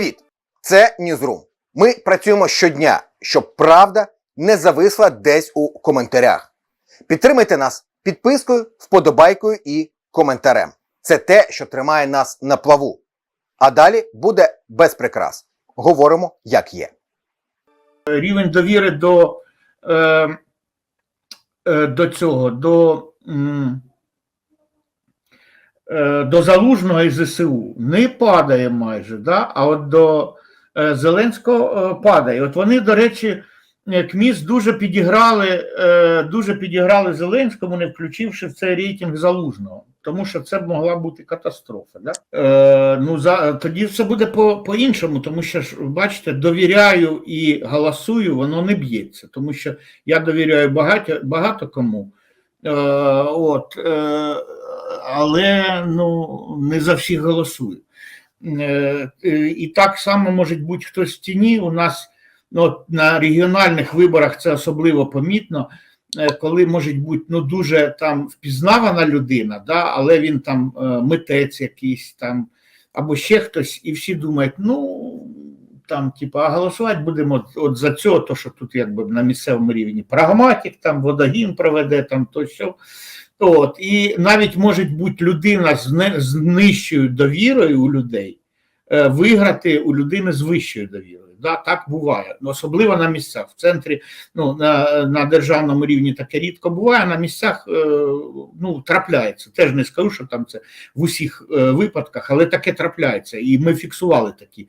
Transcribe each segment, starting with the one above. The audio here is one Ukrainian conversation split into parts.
Привіт! Це Ньюзрум. Ми працюємо щодня, щоб правда не зависла десь у коментарях. Підтримайте нас підпискою, вподобайкою і коментарем. Це те, що тримає нас на плаву. А далі буде без прикрас. Говоримо, як є. рівень довіри до, е, е, до цього, до, м, до залужного і ЗСУ не падає майже, да? а от до е, Зеленського е, падає. От вони, до речі, е, КМІС дуже підіграли, е, дуже підіграли Зеленському, не включивши в цей рейтинг залужного. Тому що це могла бути катастрофа. Да? Е, ну, за, тоді все буде по, по-іншому, тому що ж, бачите, довіряю і голосую, воно не б'ється, тому що я довіряю багато, багато кому. Е, от, е, але ну, не за всіх голосую. Е, і так само може бути хтось в тіні. У нас ну, на регіональних виборах це особливо помітно коли може бути ну дуже там впізнавана людина, да, але він там митець якийсь там або ще хтось, і всі думають, ну там, типа, а голосувати будемо от за цього, то що тут якби на місцевому рівні прагматик, там водогін проведе, там то що. От, і навіть може бути людина з, не, з нижчою довірою у людей е, виграти у людини з вищою довірою. Да, так буває, особливо на місцях. В центрі, ну на на державному рівні таке рідко буває. На місцях е, ну трапляється. Теж не скажу, що там це в усіх е, випадках, але таке трапляється. І ми фіксували такі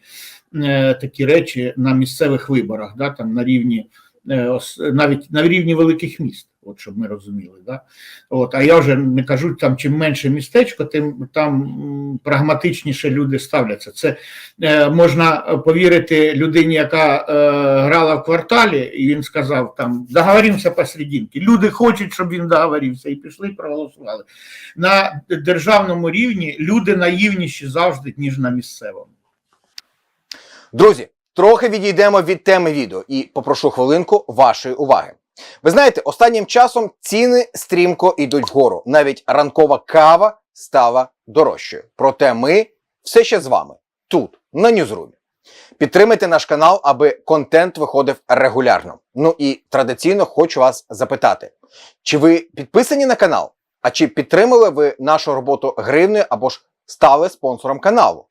е, такі речі на місцевих виборах, да, там на рівні е, навіть на рівні великих міст. От щоб ми розуміли, да от а я вже не кажу там, чим менше містечко, тим там прагматичніше люди ставляться. Це е, можна повірити людині, яка е, грала в кварталі, і він сказав там договоримося посерединки. Люди хочуть, щоб він договорився, і пішли, проголосували. На державному рівні люди наївніші завжди, ніж на місцевому. Друзі, трохи відійдемо від теми відео і попрошу хвилинку вашої уваги. Ви знаєте, останнім часом ціни стрімко йдуть вгору. Навіть ранкова кава стала дорожчою. Проте ми все ще з вами тут, на Ньюзрумі. Підтримайте наш канал, аби контент виходив регулярно. Ну і традиційно хочу вас запитати: чи ви підписані на канал? А чи підтримали ви нашу роботу гривнею або ж стали спонсором каналу?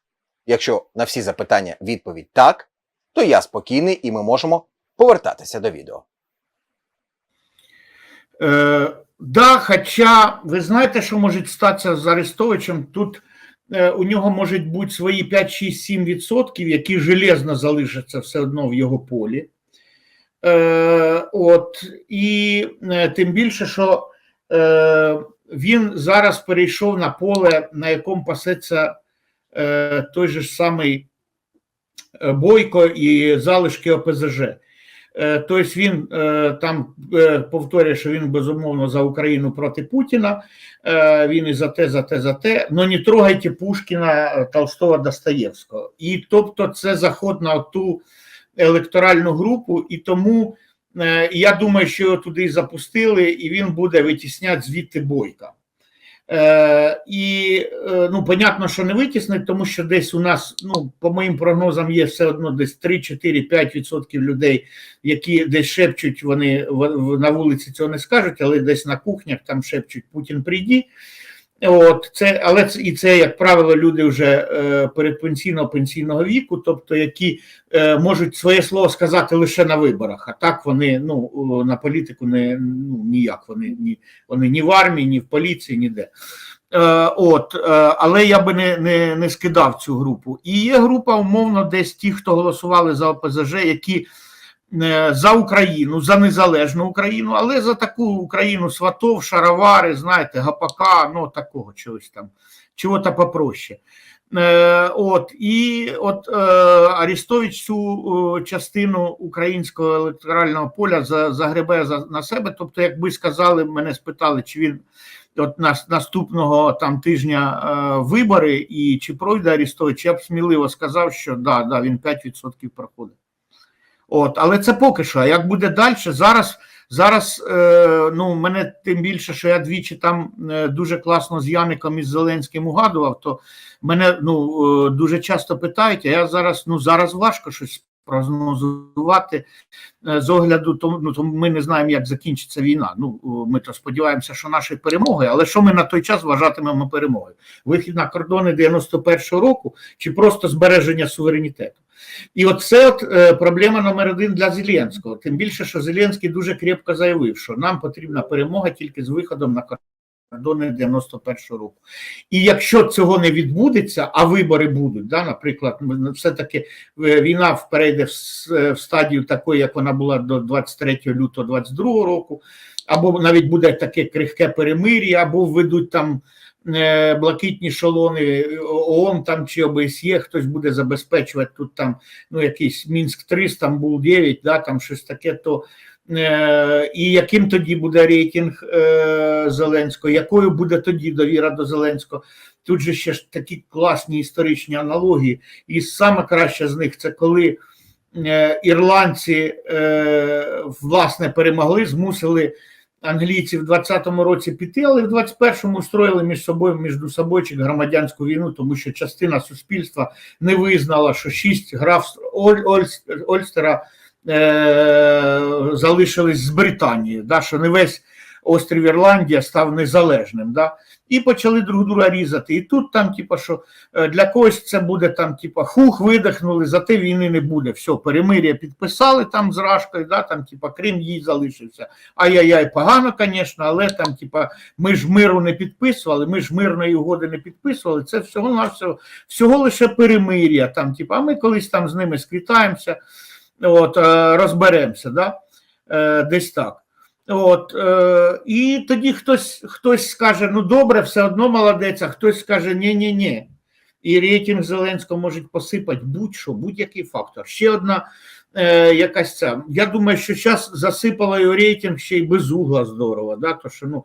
Якщо на всі запитання відповідь так, то я спокійний і ми можемо повертатися до відео. Е, да, хоча ви знаєте, що може статися з Арестовичем? Тут е, у нього можуть бути свої 5, 6, 7 відсотків, які железно залишаться все одно в його полі. Е, от, і е, тим більше, що е, він зараз перейшов на поле, на якому пасеться е, той же ж самий е, Бойко і залишки ОПЗЖ. Е, Тобто він е, там е, повторює, що він безумовно за Україну проти Путіна. Він і за те, за те, за те. Но не трогайте Пушкіна, Толстого, Достоєвського. І тобто, це заход на ту електоральну групу, і тому я думаю, що його туди запустили, і він буде витісняти звідти бойка. Е, і е, ну, понятно, що не витіснить, тому що десь у нас, ну, по моїм прогнозам, є все одно десь 3, 4, 5 відсотків людей, які десь шепчуть, вони на вулиці цього не скажуть, але десь на кухнях там шепчуть Путін прийді. От це, але це і це, як правило, люди вже е, передпенсійного пенсійного віку, тобто які е, можуть своє слово сказати лише на виборах. А так вони ну на політику не ну ніяк. Вони ні вони ні в армії, ні в поліції, ніде. Е, от, е, але я би не, не, не скидав цю групу. І є група, умовно, десь ті, хто голосували за ОПЗЖ, які за Україну, за незалежну Україну, але за таку Україну сватов, шаровари, знаєте, гапака, ну такого чогось там, чого-то попроще. Е, от, і от е, Арістович цю е, частину українського електорального поля за, загребе за, на себе. Тобто, якби сказали, мене спитали, чи він от нас, наступного там тижня е, вибори і чи пройде Арістович, я б сміливо сказав, що да, да, він 5% проходить. От, але це поки що. А як буде далі? Зараз Зараз е, ну мене тим більше, що я двічі там е, дуже класно з Яником і з Зеленським угадував, то мене ну е, дуже часто питають, а я зараз ну зараз важко щось прогнозувати е, з огляду, тому ну тому ми не знаємо, як закінчиться війна. Ну ми то сподіваємося, що нашою перемогою, але що ми на той час вважатимемо перемогою? Вихід на кордони 91-го року чи просто збереження суверенітету? І от це от, е, проблема номер один для Зеленського. Тим більше, що Зеленський дуже крепко заявив, що нам потрібна перемога тільки з виходом на кордони 91-го року. І якщо цього не відбудеться, а вибори будуть, да, наприклад, все-таки е, війна перейде в, е, в стадію такої, як вона була до 23 лютого 22 року, або навіть буде таке крихке перемир'я, або введуть там блакитні шалони ООН там чи ОБСЄ, хтось буде забезпечувати тут там ну якийсь Мінськ 3, Стамбул 9, да, там щось таке, то е, і яким тоді буде рейтинг е, Зеленського, якою буде тоді довіра до Зеленського? Тут же ще ж такі класні історичні аналогії, і саме краще з них це коли е, ірландці е, власне перемогли, змусили англійці в 20-му році піти, але в 21-му устроїли між собою між собою громадянську війну, тому що частина суспільства не визнала, що шість графств Оль, Оль, Ольстера е, залишились з Британії, да, що не весь острів Ірландія став незалежним. Да, і почали друг друга різати. І тут там, типа, що е, для когось це буде там, типа, хух, видихнули, зате війни не буде. Все, перемир'я підписали там з Рашкою, да, там, типа, Крим їй залишився. Ай-яй-яй, погано, звісно, але там, типа, ми ж миру не підписували, ми ж мирної угоди не підписували. Це всього всього, всього лише перемир'я. Там, типа, а ми колись там з ними сквітаємося, от, е, розберемося, да? е, десь так. От, е, і тоді хтось, хтось скаже, ну добре, все одно молодець, а хтось скаже ні-ні-ні. І рейтинг Зеленського може посипати будь-що, будь-який фактор. Ще одна е, якась ця. Я думаю, що зараз засипала його рейтинг ще й без угла здорово. Да? То, що, ну,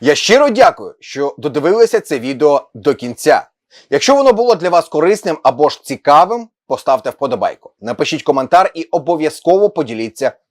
Я щиро дякую, що додивилися це відео до кінця. Якщо воно було для вас корисним або ж цікавим, поставте вподобайку, напишіть коментар і обов'язково поділіться